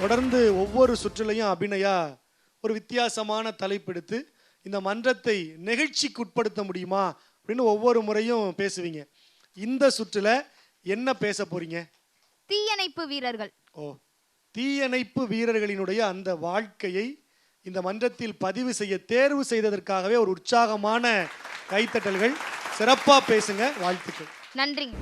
தொடர்ந்து ஒவ்வொரு சுற்றுலையும் அபிநயா ஒரு வித்தியாசமான தலைப்பெடுத்து இந்த மன்றத்தை நெகிழ்ச்சிக்கு உட்படுத்த முடியுமா அப்படின்னு ஒவ்வொரு முறையும் பேசுவீங்க. இந்த சுற்றுல என்ன பேச போறீங்க? தீயணைப்பு வீரர்கள். ஓ தீயணைப்பு வீரர்களினுடைய அந்த வாழ்க்கையை இந்த மன்றத்தில் பதிவு செய்ய தேர்வு செய்ததற்காகவே ஒரு உற்சாகமான கைத்தட்டல்கள். சிறப்பா பேசுங்க வாழ்த்துக்கள். நன்றிங்க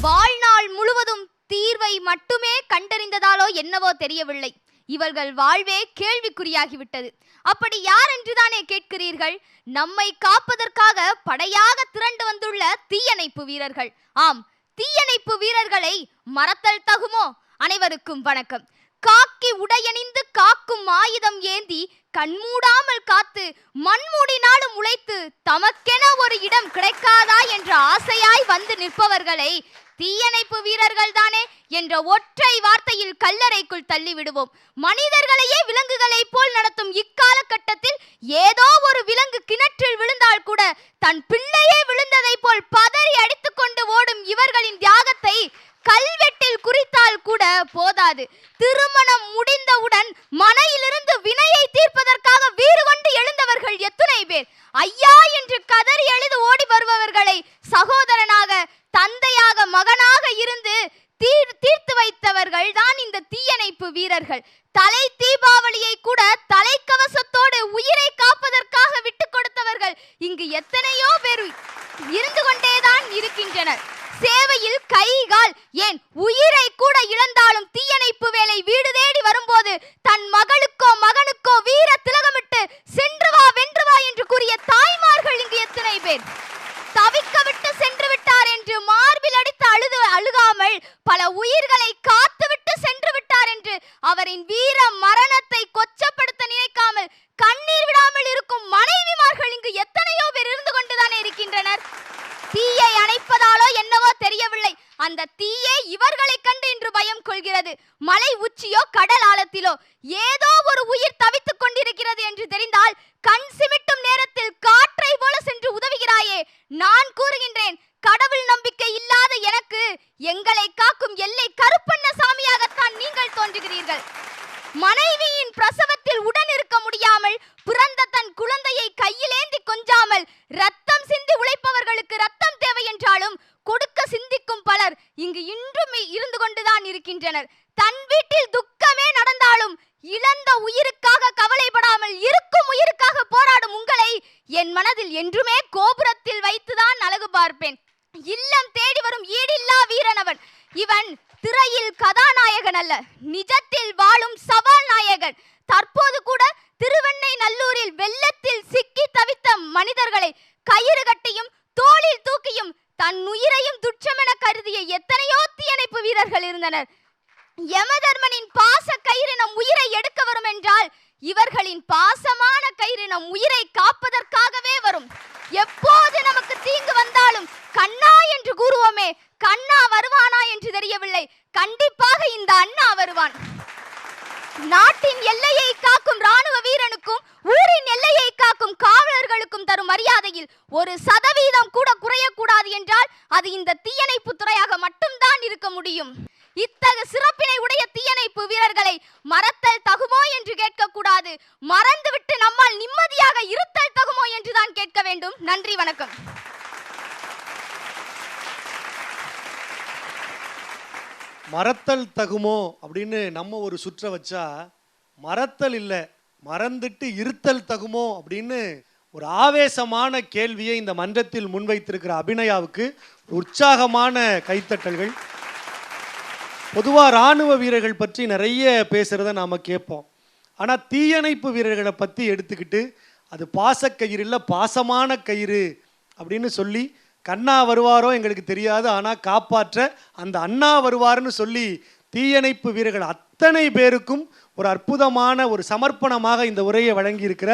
வாழ்நாள் முழுவதும் தீர்வை மட்டுமே கண்டறிந்ததாலோ என்னவோ தெரியவில்லை. இவர்கள் வாழ்வே கேள்விக்குறியாகிவிட்டது. அப்படி யார் என்றுதானே கேட்கிறீர்கள்? நம்மை காப்பதற்காக படையாக திரண்டு வந்துள்ள தீயணைப்பு வீரர்கள். ஆம் தீயணைப்பு வீரர்களை மறத்தல் தகுமோ? அனைவருக்கும் வணக்கம். காக்கி உடையணிந்து காக்கும் ஆயுதம் ஏந்தி கண்மூடாமல் காத்து மண்மூடினாலும் உழைத்து தமக்கென ஒரு இடம் கிடைக்காதா என்ற ஆசையாய் வந்து நிற்பவர்களை தீயணைப்பு வீரர்கள் தானே என்ற ஒற்றை வார்த்தையில் கல்லறைக்குள் தள்ளிவிடுவோம். மனிதர்களையே விலங்குகளைப் போல் நடத்தும் இக்காலகட்டத்தில் ஏதோ ஒரு விலங்கு கிணற்றில் விழுந்தால் கூட தன் பிள்ளையே விழுந்ததைப் போல் பதறி அடித்துக்கொண்டு ஓடும் இவர்களின் தியாகத்தை கல்வெட்டு போதாது. திருமணம் முடிந்தவுடன் மனையிலிருந்து வினையை தீர்ப்பதற்காக வீறு கொண்டு எழுந்தவர்கள் எத்தனை பேர்? ஐயா என்று கதறி எழுது ஓடி வருபவர்களை சகோதரனாக தந்தையாக மகனாக இருந்து தீர் தீர்த்து வைத்தவர்கள் தான் இந்த தீயணைப்பு வீரர்கள். தலை தீபாவளியை கூட தலைக்கவசத்தோடு உயிரை காப்பதற்காக விட்டு கொடுத்தவர்கள் இங்கு எத்தனையோ பேர் இருந்து கொண்டேதான் இருக்கின்றனர். எத்தனை பேர் தவிக்க விட்டு சென்று விட்டார் என்று மார்பில் அடித்து அழுது அழுகாமல் பல உயிர்களை காத்துவிட்டு சென்று விட்டார் என்று அவரின் வீர மரணத்தை கொச்சப்படுத்த நினைக்காமல் கண்ணீர் விடாமல் இருக்கும் மனைவிமார்கள் இங்கு எத்தனையோ பேர் இருந்து கொண்டுதானே இருக்கின்றனர். தீயை அணைப்பதாலோ என்னவோ தெரியவில்லை. அந்த தீயே இவர்களை கண்டு இன்று பயம் கொள்கிறது. மலை உச்சியோ கடல் ஆழத்திலோ ஏதோ ஒரு உயிர் தவித்துக் கொண்டிருக்கிறது என்று தெரிந்தால் கண் பாச கயிறு நம் உயிரை எடுக்க வரும் என்றால் இவர்களின் பாசமான கயிறு நம் உயிரை காப்பதற்காகவே வரும். எப்போது நமக்கு தீங்கு வந்தாலும் கண்ணா என்று கூறுவோமே கண்ணா வருவானா என்று தெரியவில்லை. கண்டிப்பாக இந்த அண்ணா வருவான். நாட்டின் எல்லையை காக்கும் ராணுவ வீரனுக்கும் ஊரின் எல்லையை காக்கும் காவலர்களுக்கும் தரும் மரியாதையில் ஒரு சதவீதம் கூட குறையக்கூடாது என்றால் அது இந்த தீயணைப்பு துறையாக மட்டும்தான் இருக்க முடியும். இத்தகு சிறப்பினை உடைய தீயணைப்பு வீரர்களை மறத்தல் தகுமோ என்று கேட்கக்கூடாது. மறந்துவிட்டு நம்மால் நிம்மதியாக இருத்தல் தகுமோ என்றுதான் கேட்க வேண்டும். நன்றி வணக்கம். மறத்தல் தகுமோ அப்படின்னு நம்ம ஒரு சுற்ற வச்சா மறத்தல் இல்லை மறந்துட்டு இருத்தல் தகுமோ அப்படின்னு ஒரு ஆவேசமான கேள்வியை இந்த மன்றத்தில் முன்வைத்திருக்கிற அபிநயாவுக்கு உற்சாகமான கைத்தட்டல்கள். பொதுவாக இராணுவ வீரர்கள் பற்றி நிறைய பேசுகிறத நாம் கேட்போம். ஆனால் தீயணைப்பு வீரர்களை பற்றி எடுத்துக்கிட்டு அது பாசக்கயிறு இல்லை பாசமான கயிறு அப்படின்னு சொல்லி கண்ணா வருவாரோ எங்களுக்கு தெரியாது. ஆனால் காப்பாற்ற அந்த அண்ணா வருவாருன்னு சொல்லி தீயணைப்பு வீரர்கள் அத்தனை பேருக்கும் ஒரு அற்புதமான ஒரு சமர்ப்பணமாக இந்த உரையை வழங்கியிருக்கிற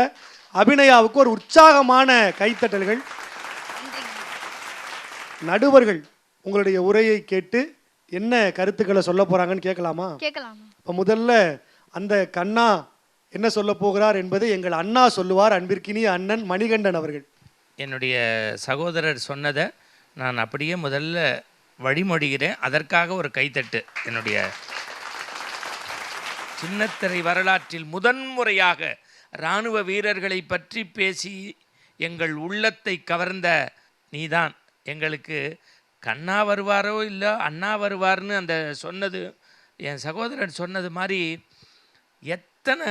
அபிநயாவுக்கு ஒரு உற்சாகமான கைத்தட்டல்கள். நடுவர்கள் உங்களுடைய உரையை கேட்டு என்ன கருத்துக்களை சொல்ல போறாங்கன்னு கேட்கலாமா? கேட்கலாம்? இப்போ முதல்ல அந்த கண்ணா என்ன சொல்ல போகிறார் என்பதை எங்கள் அண்ணா சொல்லுவார் அன்பிற்கினிய அண்ணன் மணிகண்டன் அவர்கள். என்னுடைய சகோதரர் சொன்னதை நான் அப்படியே முதல்ல வழிமொழிகிறேன். அதற்காக ஒரு கைத்தட்டு என்னுடைய சின்னத்திரை வரலாற்றில் முதன்முறையாக இராணுவ வீரர்களை பற்றி பேசி எங்கள் உள்ளத்தை கவர்ந்த நீதான். எங்களுக்கு கண்ணா வருவாரோ இல்லை அண்ணா வருவார்னு அந்த சொன்னது என் சகோதரன் சொன்னது மாதிரி எத்தனை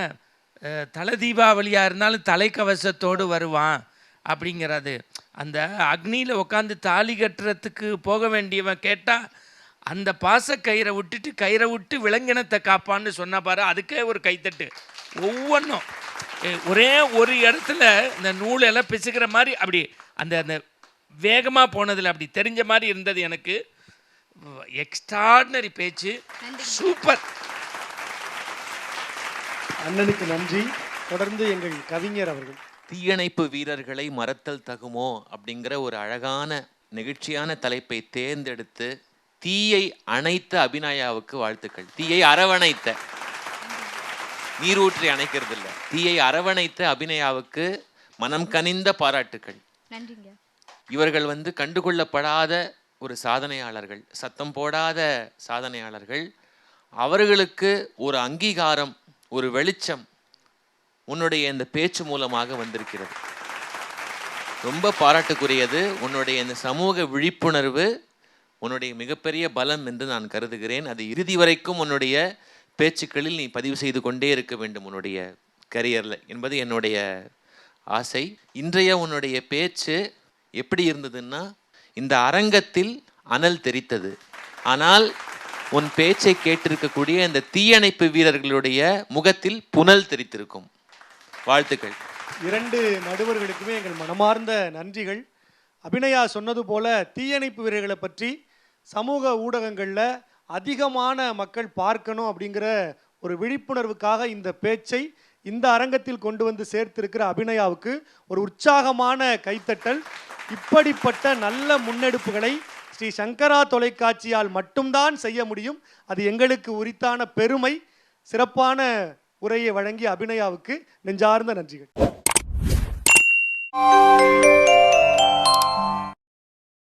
தலை தீபாவளியாக இருந்தாலும் தலைக்கவசத்தோடு வருவான் அப்படிங்கிறது. அந்த அக்னியில் உட்காந்து தாலி கட்டுறதுக்கு போக வேண்டியவன் கேட்டால் அந்த பாச கயிறை விட்டுட்டு கயிறை விட்டு விலங்கினத்தை காப்பான்னு சொன்ன பாரு அதுக்கே ஒரு கைத்தட்டு. ஒவ்வொன்றும் ஒரே ஒரு இடத்துல இந்த நூலெல்லாம் பிசுக்கிற மாதிரி அப்படி அந்த அந்த வேகமாக போனதில் அப்படி தெரிஞ்ச மாதிரி இருந்தது எனக்கு. எக்ஸ்ட்ராடினரி பேச்சு. சூப்பர் அண்ணனுக்கு நன்றி. தொடர்ந்து எங்கள் கவிஞர் அவர்கள். தீயணைப்பு வீரர்களை மறத்தல் தகுமோ அப்படிங்கிற ஒரு அழகான நெகிழ்ச்சியான தலைப்பை தேர்ந்தெடுத்து தீயை அணைத்த அபிநயாவுக்கு வாழ்த்துக்கள். தீயை அரவணைத்த. நீரூற்றி அணைக்கிறது இல்ல தீயை அரவணைத்த அபிநயாவுக்கு மனம் கனிந்த பாராட்டுக்கள். நன்றிங்க. இவர்கள் வந்து கண்டுகொள்ளப்படாத ஒரு சாதனையாளர்கள் சத்தம் போடாத சாதனையாளர்கள். அவர்களுக்கு ஒரு அங்கீகாரம் ஒரு வெளிச்சம் உன்னுடைய இந்த பேச்சு மூலமாக வந்திருக்கிறது. ரொம்ப பாராட்டுக்குரியது. உன்னுடைய இந்த சமூக விழிப்புணர்வு உன்னுடைய மிகப்பெரிய பலம் என்று நான் கருதுகிறேன். அது இறுதி வரைக்கும் உன்னுடைய பேச்சுக்களில் நீ பதிவு செய்து கொண்டே இருக்க வேண்டும் உன்னுடைய கரியரில் என்பது என்னுடைய ஆசை. இன்றைய உன்னுடைய பேச்சு எப்படி இருந்ததுன்னா இந்த அரங்கத்தில் அனல் தெரித்தது ஆனால் உன் பேச்சை கேட்டிருக்கக்கூடிய இந்த தீயணைப்பு வீரர்களுடைய முகத்தில் புனல் தெரித்திருக்கும் வாழ்த்துக்கள். இரண்டு நடுவர்களுக்குமே எங்கள் மனமார்ந்த நன்றிகள். அபிநயா சொன்னது போல தீயணைப்பு வீரர்களை பற்றி சமூக ஊடகங்களில் அதிகமான மக்கள் பார்க்கணும் அப்படிங்கிற ஒரு விழிப்புணர்வுக்காக இந்த பேச்சை இந்த அரங்கத்தில் கொண்டு வந்து சேர்த்திருக்கிற அபிநயாவுக்கு ஒரு உற்சாகமான கைத்தட்டல். இப்படிப்பட்ட நல்ல முன்னெடுப்புகளை ஸ்ரீ சங்கரா தொலைக்காட்சியால் மட்டும்தான் செய்ய முடியும். அது எங்களுக்கு உரித்தான பெருமை. சிறப்பான உரையை வழங்கிய அபிநயாவுக்கு நெஞ்சார்ந்த நன்றிகள்.